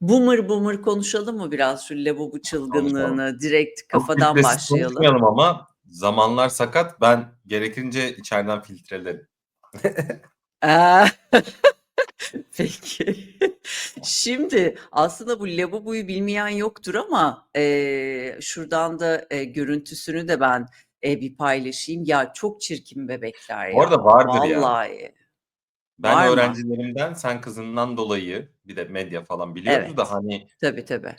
Boomer boomer konuşalım mı biraz şu Konuşalım. çılgınlığını? Direkt Çok kafadan filtresiz başlayalım. konuşmayalım ama zamanlar sakat. Ben gerekince içeriden filtrelerim. Eee, peki. Şimdi aslında bu lavaboyu bilmeyen yoktur ama, eee, şuradan da, eee, görüntüsünü de ben, eee, bir paylaşayım. Ya, çok çirkin bebekler ya. arada vardır ya. Ben Var mı? öğrencilerimden sen kızından dolayı bir de medya falan biliyoruz Evet. da hani Tabii, tabii.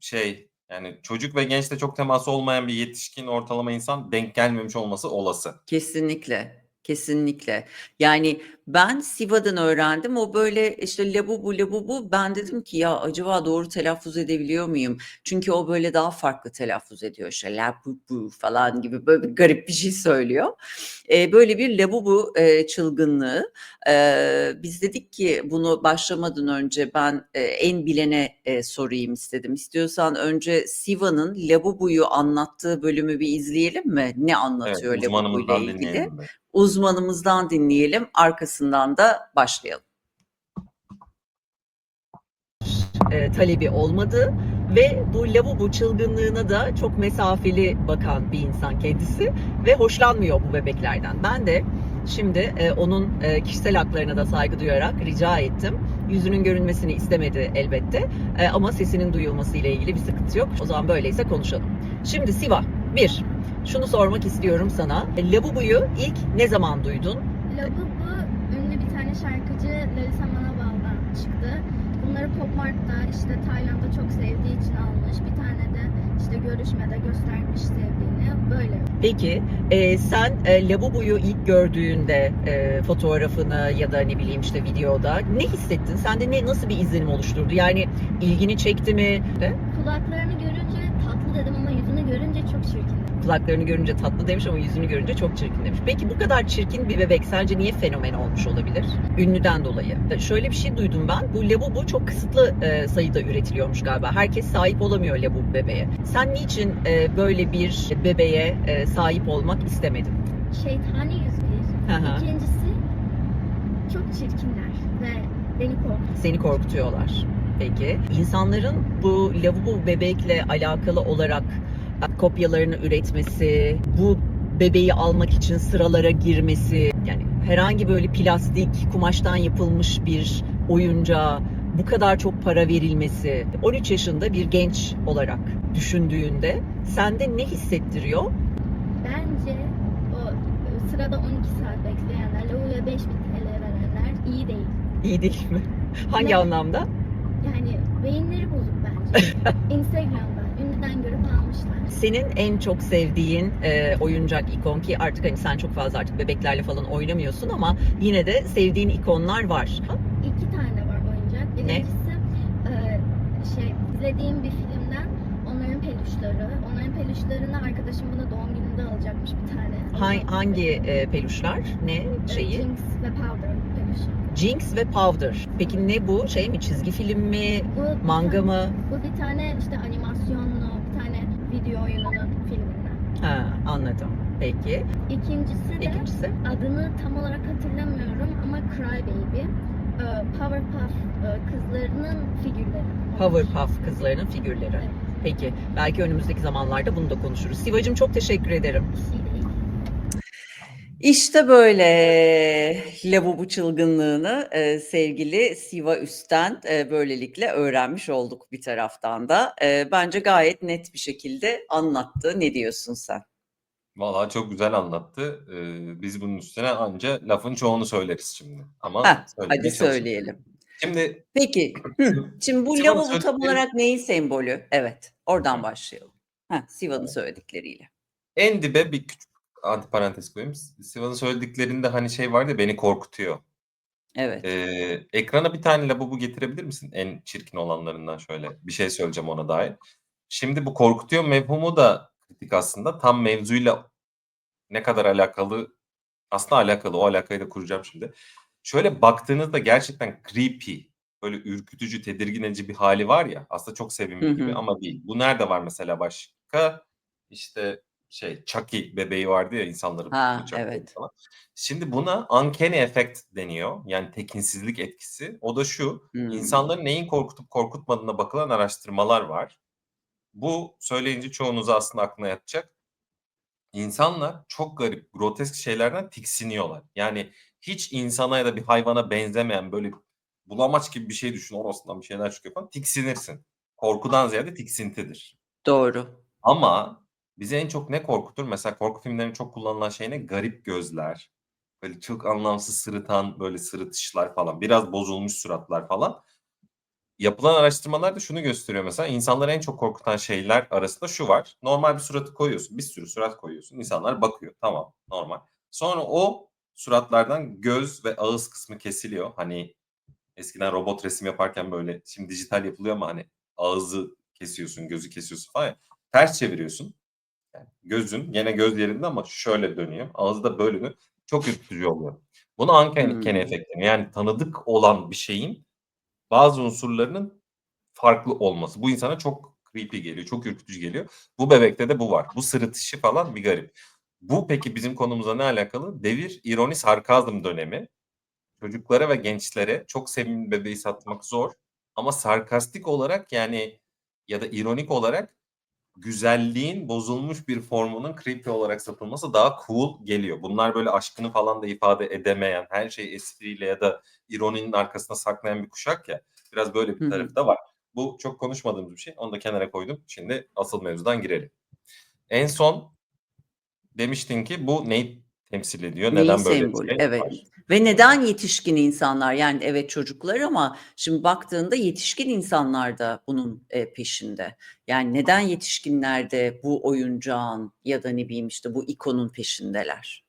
şey, yani çocuk ve gençle çok teması olmayan bir yetişkin ortalama insan denk gelmemiş olması olası. Kesinlikle, kesinlikle. Yani ben Siva'dan öğrendim. O böyle işte labubu labubu. Ben dedim ki ya acaba doğru telaffuz edebiliyor muyum? Çünkü o böyle daha farklı telaffuz ediyor. İşte labubu falan gibi böyle bir garip bir şey söylüyor. Eee, böyle bir labubu, eee, çılgınlığı. Eee, biz dedik ki bunu başlamadan önce ben, eee, en bilene, eee, sorayım istedim. İstiyorsan önce Siva'nın labubuyu anlattığı bölümü bir izleyelim mi? Ne Evet, anlatıyor labubuyla uzmanımızdan ilgili? dinleyelim de. Uzmanımızdan dinleyelim. Arkasından da başlayalım. Eee, talebi olmadığı ve bu lavabo çılgınlığına da çok mesafeli bakan bir insan kendisi ve hoşlanmıyor bu bebeklerden. Ben de şimdi, eee, onun, eee, kişisel haklarına da saygı duyarak rica ettim. Yüzünün görünmesini istemedi elbette, eee, ama sesinin duyulmasıyla ilgili bir sıkıntı yok. O zaman böyleyse konuşalım. Şimdi Siva, 1. Şunu sormak istiyorum sana. Labubu'yu ilk ne zaman duydun? Labubu ünlü bir tane şarkıcı Larissa Manabal'dan çıktı. Bunları Pop Mart'ta işte Tayland'da çok sevdiği için almış. Bir tane de işte görüşmede göstermiş sevdiğini. Böyle. Peki, eee, sen, eee, Labubu'yu ilk gördüğünde, eee, fotoğrafını ya da ne bileyim işte videoda ne hissettin? Sende ne nasıl bir izlenim oluşturdu? Yani ilgini çekti mi? De? Kulaklarını görünce tatlı dedim ama yüzünü görünce çok çirkin. Kulaklarını görünce tatlı demiş ama yüzünü görünce çok çirkin demiş. Peki bu kadar çirkin bir bebek sence niye fenomen olmuş olabilir? Ünlüden dolayı. Şöyle bir şey duydum ben. Bu Labubu çok kısıtlı e, sayıda üretiliyormuş galiba. Herkes sahip olamıyor Labubu bebeğe. Sen niçin e, böyle bir bebeğe e, sahip olmak istemedin? Şeytani yüz bir. Hı hı. İkincisi çok çirkinler ve beni korkutuyor. Seni korkutuyorlar. Peki. İnsanların bu lavabo bebekle alakalı olarak kopyalarını üretmesi, bu bebeği almak için sıralara girmesi, yani herhangi böyle plastik, kumaştan yapılmış bir oyuncağa bu kadar çok para verilmesi, 13 yaşında bir genç olarak düşündüğünde sende ne hissettiriyor? Bence o e, sırada 12 saat bekleyenler, lavuya 5000 TL verenler iyi değil. İyi değil mi? Hangi Ne? anlamda? Yani beyinleri bozuk bence. Instagram'da ünlüden görüp almışlar. Senin en çok sevdiğin e, oyuncak ikon ki artık hani sen çok fazla artık bebeklerle falan oynamıyorsun ama yine de sevdiğin ikonlar var. İki tane var oyuncak. Birincisi e, şey izlediğim bir filmden onların peluşları. Onların peluşlarını arkadaşım bana doğum gününde alacakmış bir tane. Ha- hangi e, peluşlar? Ne E, şeyi? Jinx ve Powder peluşu. Jinx ve Powder. Peki ne bu? Şey mi? Çizgi film mi? Bu bir Manga tane- mı? Bu bir tane işte animasyonlu bir tane video oyununun filminden. Ha, anladım. Peki. İkincisi de İkincisi? adını tam olarak hatırlamıyorum ama Cry Baby. E, Powerpuff e, kızlarının figürleri. Powerpuff kızlarının figürleri. Evet. Peki. Belki önümüzdeki zamanlarda bunu da konuşuruz. Sivacım çok teşekkür ederim. Şey. İşte böyle lavabo çılgınlığını e, sevgili Siva Üst'ten e, böylelikle öğrenmiş olduk bir taraftan da. E, bence gayet net bir şekilde anlattı. Ne diyorsun sen? Vallahi çok güzel anlattı. Ee, biz bunun üstüne anca lafın çoğunu söyleriz şimdi. Ama Heh, hadi söyleyelim. Şimdi Peki, hı, şimdi bu Siva'nın lavabo tam söyledikleri- olarak neyin sembolü? Evet, oradan başlayalım. Heh, Siva'nın söyledikleriyle. en dibe bir küçük antiparantez koyayım. Siva'nın söylediklerinde hani şey vardı ya beni korkutuyor. Evet. Ee, ekrana bir tane lavabo getirebilir misin? En çirkin olanlarından şöyle. Bir şey söyleyeceğim ona dair. Şimdi bu korkutuyor mevhumu da kritik aslında. Tam mevzuyla ne kadar alakalı aslında alakalı. O alakayı da kuracağım şimdi. Şöyle baktığınızda gerçekten creepy, böyle ürkütücü, tedirgin edici bir hali var ya. Aslında çok sevimli Hı gibi hı. ama değil. Bu nerede var mesela başka? İşte şey Chucky bebeği vardı ya insanları Ha, evet. falan. Şimdi buna uncanny effect deniyor. Yani tekinsizlik etkisi. O da şu. Hımm. insanların neyin korkutup korkutmadığına bakılan araştırmalar var. Bu söyleyince çoğunuz aslında aklına yatacak. İnsanlar çok garip, grotesk şeylerden tiksiniyorlar. Yani hiç insana ya da bir hayvana benzemeyen böyle bulamaç gibi bir şey düşün. Orasından bir şeyler çıkıyor falan. Tiksinirsin. Korkudan ziyade tiksintidir. Doğru. Ama bizi en çok ne korkutur? Mesela korku filmlerinin çok kullanılan şey ne? Garip gözler. Böyle çok anlamsız sırıtan böyle sırıtışlar falan. Biraz bozulmuş suratlar falan. Yapılan araştırmalar da şunu gösteriyor mesela. insanları en çok korkutan şeyler arasında şu var. Normal bir suratı koyuyorsun. Bir sürü surat koyuyorsun. İnsanlar bakıyor. Tamam normal. Sonra o suratlardan göz ve ağız kısmı kesiliyor. Hani eskiden robot resim yaparken böyle şimdi dijital yapılıyor ama hani ağzı kesiyorsun, gözü kesiyorsun falan. Ters çeviriyorsun. Yani gözün gene göz yerinde ama şöyle dönüyor. Ağzı da böyle dönüyor. Çok ürkütücü oluyor. Buna uncanny effect deniyor. Yani tanıdık olan bir şeyin bazı unsurlarının farklı olması. Bu insana çok creepy geliyor, çok ürkütücü geliyor. Bu bebekte de bu var. Bu sırıtışı falan bir garip. Bu peki bizim konumuza ne alakalı? Devir ironi sarkazm dönemi. Çocuklara ve gençlere çok sevimli bebeği satmak zor. Ama sarkastik olarak yani ya da ironik olarak güzelliğin bozulmuş bir formunun creepy olarak satılması daha cool geliyor. Bunlar böyle aşkını falan da ifade edemeyen, her şeyi espriyle ya da ironinin arkasına saklayan bir kuşak ya. Biraz böyle bir tarafı da var. Bu çok konuşmadığımız bir şey. Onu da kenara koydum. Şimdi asıl mevzudan girelim. En son demiştin ki bu neyi temsil ediyor? Neyin Neden böyle bir şey Evet. var? Ve neden yetişkin insanlar? Yani evet çocuklar ama şimdi baktığında yetişkin insanlar da bunun, eee, peşinde. Yani neden yetişkinler de bu oyuncağın ya da ne bileyim işte bu ikonun peşindeler?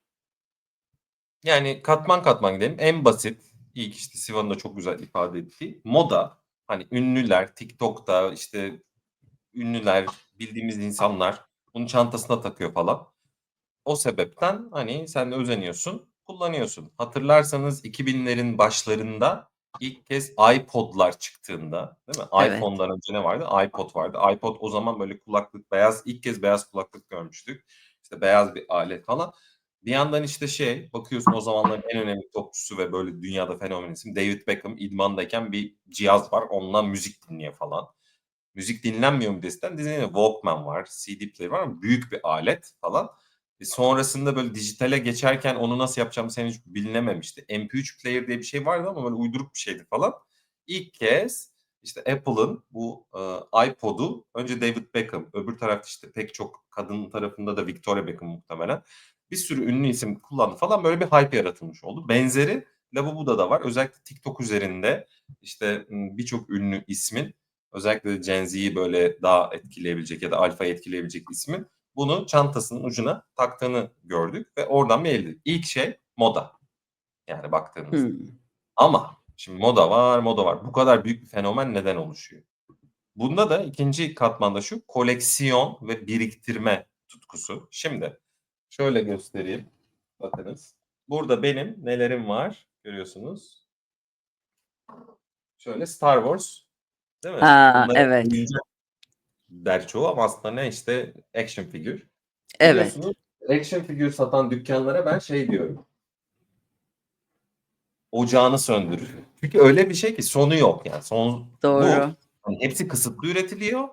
Yani katman katman gidelim. En basit, ilk işte Siva'nın da çok güzel ifade ettiği moda. Hani ünlüler, TikTok'ta işte ünlüler, bildiğimiz insanlar bunu çantasına takıyor falan. O sebepten hani sen de özeniyorsun, kullanıyorsun. Hatırlarsanız 2000'lerin başlarında ilk kez iPod'lar çıktığında, değil mi? Evet. iPhone'dan önce ne vardı? iPod vardı. iPod o zaman böyle kulaklık beyaz, ilk kez beyaz kulaklık görmüştük. İşte beyaz bir alet falan. Bir yandan işte şey, bakıyorsun o zamanların en önemli topçusu ve böyle dünyada fenomen isim David Beckham idmandayken bir cihaz var. Ondan müzik dinliyor falan. Müzik dinlenmiyor mu desen dinleniyor. Walkman var, CD player var ama büyük bir alet falan. E sonrasında böyle dijitale geçerken onu nasıl yapacağımız henüz bilinememişti. MP3 player diye bir şey vardı ama böyle uyduruk bir şeydi falan. İlk kez işte Apple'ın bu e, iPod'u önce David Beckham, öbür tarafta işte pek çok kadın tarafında da Victoria Beckham muhtemelen. Bir sürü ünlü isim kullandı falan böyle bir hype yaratılmış oldu. Benzeri Lavabo'da da var. Özellikle TikTok üzerinde işte birçok ünlü ismin özellikle Gen Z'yi böyle daha etkileyebilecek ya da alfayı etkileyebilecek ismin bunu çantasının ucuna taktığını gördük ve oradan bir elde. İlk şey moda. Yani baktığınızda. Hımm. Ama şimdi moda var, moda var. Bu kadar büyük bir fenomen neden oluşuyor? Bunda da ikinci katmanda şu koleksiyon ve biriktirme tutkusu. Şimdi şöyle göstereyim. Bakınız. Burada benim nelerim var görüyorsunuz. Şöyle Star Wars değil mi? Ha, evet. oyuncak der çoğu ama aslında ne işte action figür. Evet. Biliyorsunuz action figür satan dükkanlara ben şey diyorum. Ocağını söndür. Çünkü öyle bir şey ki sonu yok yani. Son bu Doğru. hani hepsi kısıtlı üretiliyor.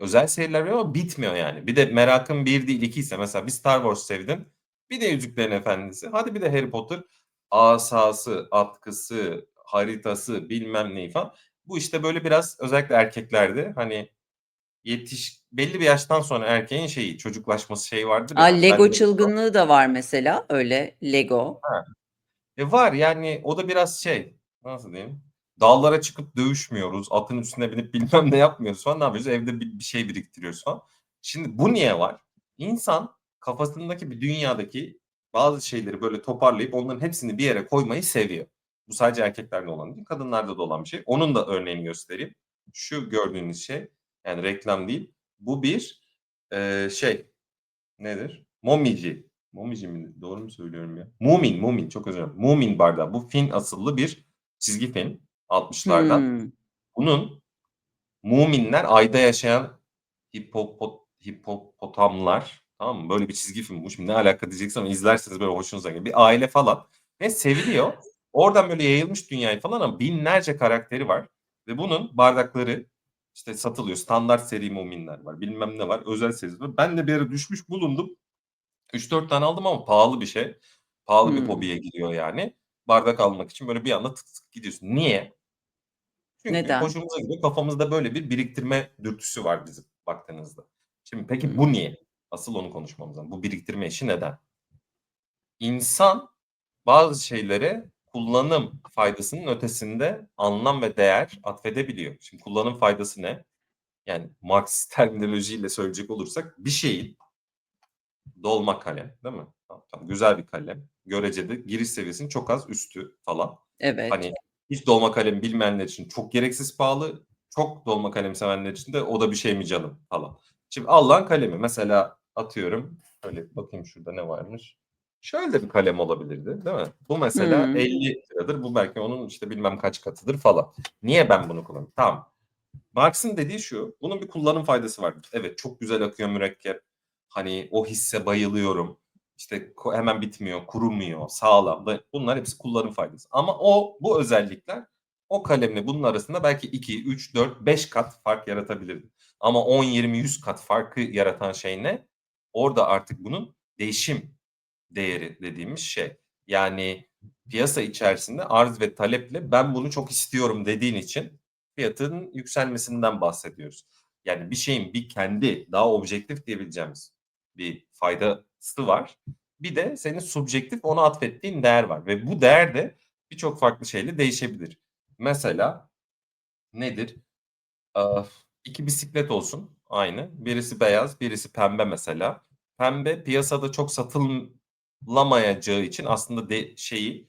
Özel seriler var ama bitmiyor yani. Bir de merakın bir değil iki ise mesela bir Star Wars sevdim. Bir de Yüzüklerin Efendisi. Hadi bir de Harry Potter. Asası, atkısı, haritası bilmem neyi falan. Bu işte böyle biraz özellikle erkeklerde hani yetiş belli bir yaştan sonra erkeğin şeyi çocuklaşması şeyi vardır ya. Lego Ben de çılgınlığı da var mesela öyle Lego. Ha. E var yani o da biraz şey nasıl diyeyim? Dağlara çıkıp dövüşmüyoruz. Atın üstüne binip bilmem ne yapmıyoruz falan. Ne yapıyoruz? Evde bir, bir şey biriktiriyoruz falan. Şimdi bu niye var? İnsan kafasındaki bir dünyadaki bazı şeyleri böyle toparlayıp onların hepsini bir yere koymayı seviyor. Bu sadece erkeklerde olan değil, kadınlarda da olan bir şey. Onun da örneğini göstereyim. Şu gördüğünüz şey yani reklam değil. Bu bir e, şey nedir? Momici. Momici mi? Doğru mu söylüyorum ya? Mumin, Mumin. Çok özür dilerim. Mumin bardağı. Bu Fin asıllı bir çizgi film. 60'lardan. Hımm. Bunun Muminler ayda yaşayan hipopot, hipopotamlar Tamam mı? Böyle bir çizgi film bu. Şimdi ne alaka diyeceksin ama izlerseniz böyle hoşunuza gidiyor. Bir aile falan. Ve seviliyor. Oradan böyle yayılmış dünyayı falan ama binlerce karakteri var. Ve bunun bardakları işte satılıyor. Standart seri muminler var. Bilmem ne var. Özel serisi var. Ben de bir ara düşmüş bulundum. 3-4 tane aldım ama pahalı bir şey. Pahalı bir Hmm. hobiye giriyor yani. Bardak almak için böyle bir anda tık tık gidiyorsun. Niye? Çünkü Neden? hoşumuza gidiyor. Kafamızda böyle bir biriktirme dürtüsü var bizim baktığınızda. Şimdi peki Hmm. bu niye? Asıl onu konuşmamız lazım. Bu biriktirme işi neden? İnsan bazı şeylere kullanım faydasının ötesinde anlam ve değer atfedebiliyor. Şimdi kullanım faydası ne? Yani Marksist terminolojiyle söyleyecek olursak bir şeyin dolma kalem değil mi? Tamam, tamam, güzel bir kalem. Görecede giriş seviyesinin çok az üstü falan. Evet. Hani hiç dolma kalem bilmeyenler için çok gereksiz pahalı. Çok dolma kalem sevenler için de o da bir şey mi canım falan. Şimdi Allah'ın kalemi mesela atıyorum. Şöyle bakayım şurada ne varmış. Şöyle de bir kalem olabilirdi değil mi? Bu mesela Hmm. 50 liradır. Bu belki onun işte bilmem kaç katıdır falan. Niye ben bunu kullanıyorum? Tamam. Marx'ın dediği şu. Bunun bir kullanım faydası vardır. Evet çok güzel akıyor mürekkep. Hani o hisse bayılıyorum. İşte ko- hemen bitmiyor, kurumuyor, sağlam. Bunlar hepsi kullanım faydası. Ama o bu özellikler o kalemle bunun arasında belki 2, 3, 4, 5 kat fark yaratabilirdi. Ama 10, 20, 100 kat farkı yaratan şey ne? Orada artık bunun değişim değeri dediğimiz şey. Yani piyasa içerisinde arz ve taleple ben bunu çok istiyorum dediğin için fiyatın yükselmesinden bahsediyoruz. Yani bir şeyin bir kendi daha objektif diyebileceğimiz bir faydası var. Bir de senin subjektif ona atfettiğin değer var ve bu değer de birçok farklı şeyle değişebilir. Mesela nedir? Ee, iki bisiklet olsun aynı. Birisi beyaz, birisi pembe mesela. Pembe piyasada çok satılamayacağı için aslında de şeyi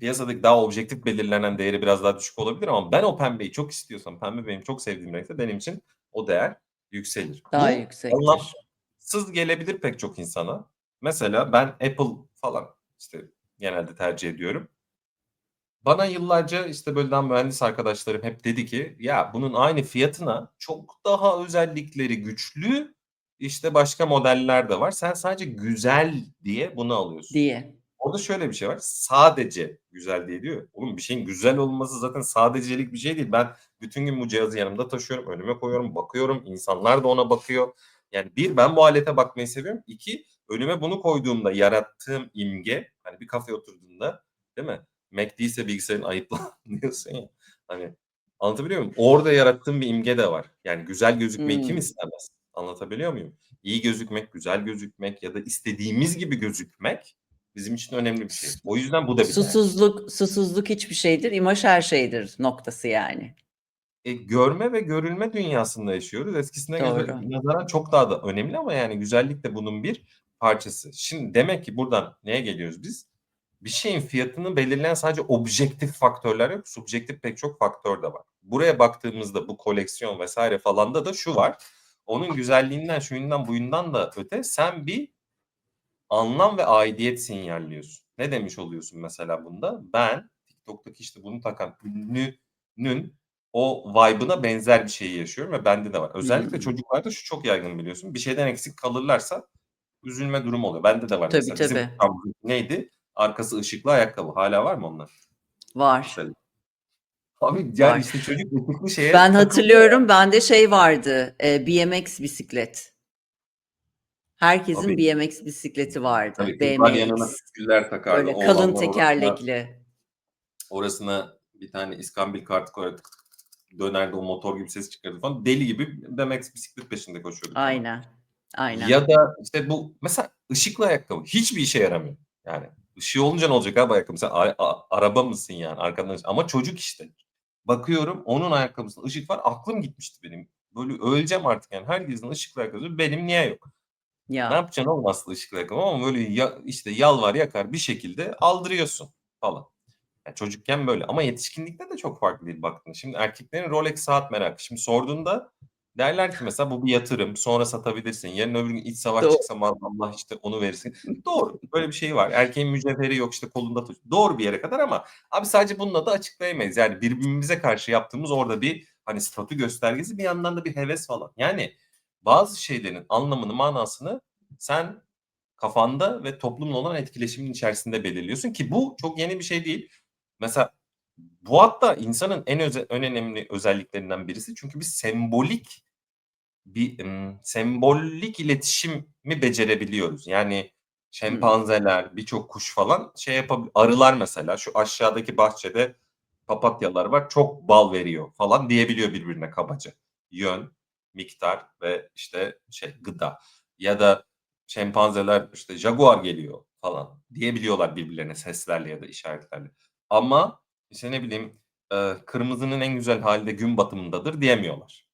piyasadaki daha objektif belirlenen değeri biraz daha düşük olabilir ama ben o pembeyi çok istiyorsam, pembe benim çok sevdiğim renkse benim için o değer yükselir. Daha Bu yüksektir. anlamsız gelebilir pek çok insana. Mesela ben Apple falan işte genelde tercih ediyorum. Bana yıllarca işte böyle daha mühendis arkadaşlarım hep dedi ki ya bunun aynı fiyatına çok daha özellikleri güçlü işte başka modeller de var. Sen sadece güzel diye bunu alıyorsun. diye. Orada şöyle bir şey var. Sadece güzel diye diyor. Oğlum bir şeyin güzel olması zaten sadecelik bir şey değil. Ben bütün gün bu cihazı yanımda taşıyorum. Önüme koyuyorum. Bakıyorum. İnsanlar da ona bakıyor. Yani bir ben bu alete bakmayı seviyorum. İki önüme bunu koyduğumda yarattığım imge hani bir kafeye oturduğunda değil mi? Mac değilse bilgisayarın ayıpla diyorsun ya. Hani anlatabiliyor muyum? Orada yarattığım bir imge de var. Yani güzel gözükmeyi kim Hmm. istemez? Anlatabiliyor muyum? İyi gözükmek, güzel gözükmek ya da istediğimiz gibi gözükmek bizim için önemli bir şey. O yüzden bu da bir değer. Susuzluk, susuzluk hiçbir şeydir, imaj her şeydir noktası yani. E, görme ve görülme dünyasında yaşıyoruz. Eskisine göre nazaran çok daha da önemli ama yani güzellik de bunun bir parçası. Şimdi demek ki buradan neye geliyoruz biz? Bir şeyin fiyatını belirleyen sadece objektif faktörler yok. Subjektif pek çok faktör de var. Buraya baktığımızda bu koleksiyon vesaire falanda da şu var. Onun güzelliğinden, şuyundan, buyundan da öte sen bir anlam ve aidiyet sinyalliyorsun. Ne demiş oluyorsun mesela bunda? Ben TikTok'taki işte bunu takan ünlünün o vibe'ına benzer bir şeyi yaşıyorum ve bende de var. Özellikle çocuklarda şu çok yaygın biliyorsun. Bir şeyden eksik kalırlarsa üzülme durumu oluyor. Bende de var Tabii, mesela. Bizim tabii. kampımız neydi? Arkası ışıklı ayakkabı. Hala var mı onlar? Var. Mesela. Abi yani Var. işte çocuk ışıklı şeye Ben takılıyor. hatırlıyorum bende şey vardı, e, BMX bisiklet. Herkesin Tabii. BMX bisikleti vardı. Tabii kızlar yanına BMX. püsküller takardı. Böyle Oğlanlar kalın orasına- tekerlekli. orasına bir tane iskambil kartı koyar tık tık tık dönerdi o motor gibi ses çıkardı falan. Deli gibi BMX bisiklet peşinde koşuyordu. falan. Aynen. Aynen. Ya da işte bu mesela ışıklı ayakkabı hiçbir işe yaramıyor. Yani ışığı olunca ne olacak abi ayakkabı? Sen a- a- araba mısın yani arkadan ama çocuk işte. Bakıyorum onun ayakkabısında ışık var aklım gitmişti benim. Böyle öleceğim artık yani herkesin ışıklı ayakkabısı benim niye yok? Ne Ya. yapacaksın oğlum aslında ışıklı ayakkabı ama böyle ya, işte yalvar yakar bir şekilde aldırıyorsun falan. Yani çocukken böyle ama yetişkinlikte de çok farklı değil baktığında. Şimdi erkeklerin Rolex saat merakı. Şimdi sorduğunda derler ki mesela bu bir yatırım sonra satabilirsin. Yarın öbür gün iç savaş Doğru. çıksa Allah işte onu verirsin. Doğru böyle bir şey var. Erkeğin mücevheri yok işte kolunda taşı. Doğru bir yere kadar ama abi sadece bununla da açıklayamayız. Yani birbirimize karşı yaptığımız orada bir hani statü göstergesi bir yandan da bir heves falan. Yani bazı şeylerin anlamını manasını sen kafanda ve toplumla olan etkileşimin içerisinde belirliyorsun ki bu çok yeni bir şey değil. Mesela bu hatta insanın en öze en önemli özelliklerinden birisi. Çünkü biz sembolik bir, ımm, sembolik iletişimi becerebiliyoruz. Yani şempanzeler, birçok kuş falan şey yapabi arılar mesela şu aşağıdaki bahçede papatyalar var, çok bal veriyor falan diyebiliyor birbirine kabaca. Yön, miktar ve işte şey gıda ya da şempanzeler işte jaguar geliyor falan diyebiliyorlar birbirlerine seslerle ya da işaretlerle. Ama işte ne bileyim, eee, kırmızının en güzel hâli de gün batımındadır diyemiyorlar.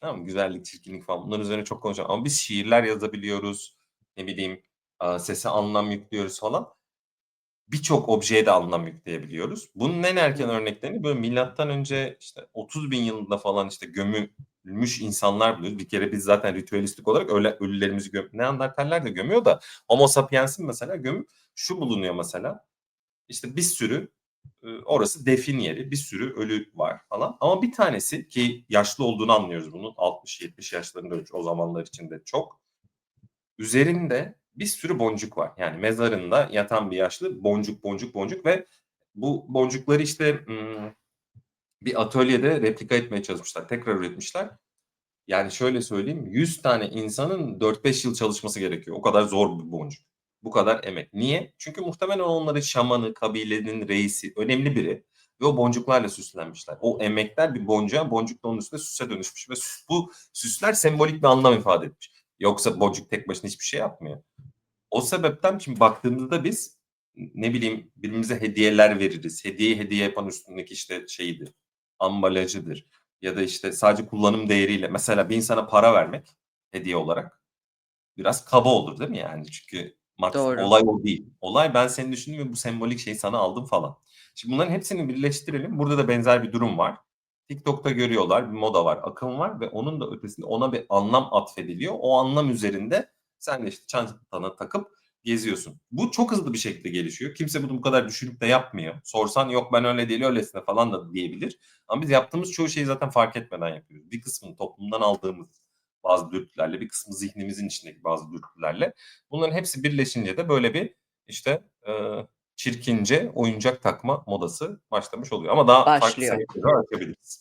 Tamam? Güzellik, çirkinlik falan bunların üzerine çok konuşamam ama biz şiirler yazabiliyoruz. Ne bileyim, aaa, sese anlam yüklüyoruz falan. Birçok objeye de anlam yükleyebiliyoruz. Bunun en erken örneklerini böyle milattan önce işte 30.000 yılında falan işte gömülmüş insanlar buluyoruz. Bir kere biz zaten ritüelistik olarak öyle ölülerimizi göm Neandertaller de gömüyor da Homo sapiens'in mesela gömü şu bulunuyor mesela. İşte bir sürü, orası defin bir sürü ölü var falan ama bir tanesi ki yaşlı olduğunu anlıyoruz bunun 60-70 yaşlarında o zamanlar için de çok. Üzerinde bir sürü boncuk var. Yani mezarında yatan bir yaşlı boncuk, boncuk, boncuk ve bu boncukları işte, ımm, bir atölyede replika etmeye çalışmışlar. Tekrar üretmişler. Yani şöyle söyleyeyim, 100 tane insanın 4-5 yıl çalışması gerekiyor. O kadar zor bir boncuk. Bu kadar emek. Niye? Çünkü muhtemelen onların şamanı, kabilenin reisi, önemli biri ve o boncuklarla süslenmişler. O emekler bir boncuğa, boncuk da onun üstünde süse dönüşmüş ve bu süsler sembolik bir anlam ifade etmiş. Yoksa boncuk tek başına hiçbir şey yapmıyor. O sebepten şimdi baktığımızda biz ne bileyim birbirimize hediyeler veririz. Hediyeyi hediye yapan üstündeki işte şeyidir, ambalajıdır ya da işte sadece kullanım değeriyle mesela bir insana para vermek hediye olarak biraz kaba olur değil mi yani? Çünkü maks Doğru. olay o değil. Olay ben seni düşündüm ve bu sembolik şeyi sana aldım falan. Şimdi bunların hepsini birleştirelim. Burada da benzer bir durum var. TikTok'ta görüyorlar, bir moda var, akım var ve onun da ötesinde ona bir anlam atfediliyor. O anlam üzerinde sen de işte çantana takıp geziyorsun. Bu çok hızlı bir şekilde gelişiyor. Kimse bunu bu kadar düşünüp de yapmıyor. Sorsan yok ben öyle değil öylesine falan da diyebilir. Ama biz yaptığımız çoğu şeyi zaten fark etmeden yapıyoruz. Bir kısmını toplumdan aldığımız bazı dürtülerle, bir kısmı zihnimizin içindeki bazı dürtülerle. Bunların hepsi birleşince de böyle bir işte, eee, çirkince oyuncak takma modası başlamış oluyor. Ama daha farklı Başlıyor. sebepleri var açabiliriz.